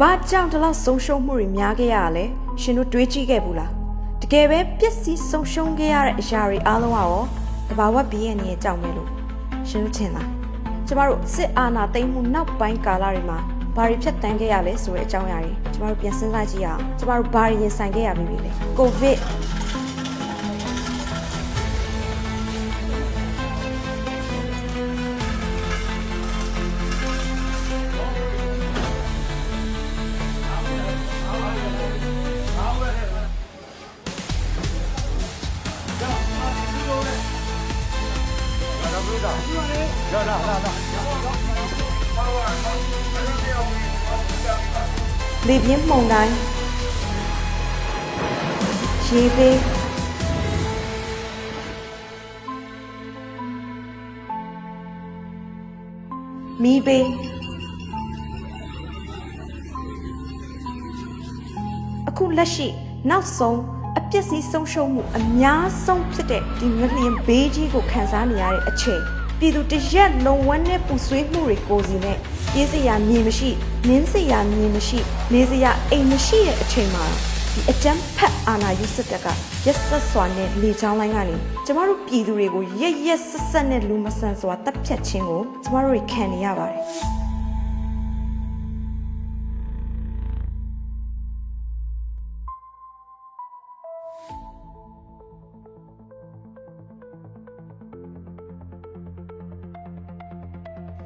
ဘာကြောင့်ဒီလောက်ဆုံးရှုံးမှုတွေများခဲ့ရတာလဲရှင်တို့တွေးကြည့်ခဲ့ဘူးလားတကယ်ပဲပျက်စီးဆုံးရှုံးခဲ့ရတဲ့အရာတွေအားလုံးကရောတဘာဝဘီရဲ့နေရဲ့ကြောင့်ပဲလို့ရှင်တို့ထင်လားကျမတို့စစ်အာဏာသိမ်းမှုနောက်ပိုင်းကာလတွေမှာဘာတွေဖြတ်တန်းခဲ့ရလဲဆိုတဲ့အကြောင်းအရာတွေကျမတို့ပြန်စဉ်းစားကြည့်ရအောင်ကျမတို့ဘာတွေရင်ဆိုင်ခဲ့ရပြီလဲကိုဗစ် လေပြင်းမှုန်တိုင်းရေပေးမီးပေးအခုလက်ရှိနောက်ဆုံးအ ပြစ်စီးဆုံးရှုံးမှုအများဆုံးဖြစ်တဲ့ဒီငလျင်ဘေးကြီးကိုခံစားနေရတဲ့အချိန်ပြည်သူတရက်လုံးဝန်းနဲ့ပူဆွေးမှုတွေကိုစီနဲ့ပြေးစရာမြေမရှိနင်းစရာမြေမရှိနေစရာအိမ်မရှိတဲ့အချိန်မှာဒီအကြမ်းဖက်အာဏာယူစစ်တပ်ကရက်ဆက်စွာနဲ့လေချောင်းလိုင်းကနေကျမတို့ပြည်သူတွေကိုရက်ရက်ဆက်ဆက်နဲ့လူမဆန်စွာတပ်ဖြတ်ခြင်းကိုကျမတို့ခံနေရပါတယ်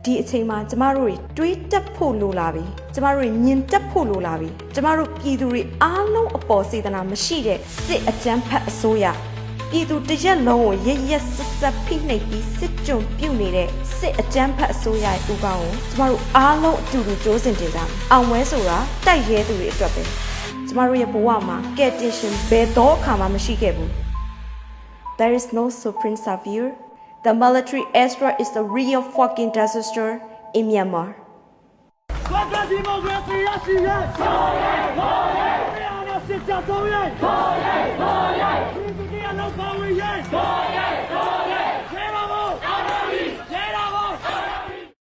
ဒီအချိန်မှာကျမတို့တွေတွေးတက်ဖို့လိုလာပြီကျမတို့တွေမြင်တက်ဖို့လိုလာပြီကျမတို့ပြည်သူတွေအားလုံးအပေါ်စေတနာမရှိတဲ့စစ်အကြမ်းဖက်အစိုးရပြည်သူတစ်ရက်လုံးကိုရရက်ဆက်ဆက်ဖိနှိပ်ပြီးစစ်ကြုံပြုတ်နေတဲ့စစ်အကြမ်းဖက်အစိုးရရဲ့ဥပအောင်ကိုကျမတို့အားလုံးအတူတူကြိုးစင်တင်ကြမယ်အောင်ပွဲဆိုတာတိုက်ရဲသူတွေအတွက်ပဲကျမတို့ရဲ့ဘဝမှာကယ်တင်ရှင်ဘယ်တော့အခါမှမရှိခဲ့ဘူး There is no supreme savior. The military airstrike is the real fucking disaster in Myanmar.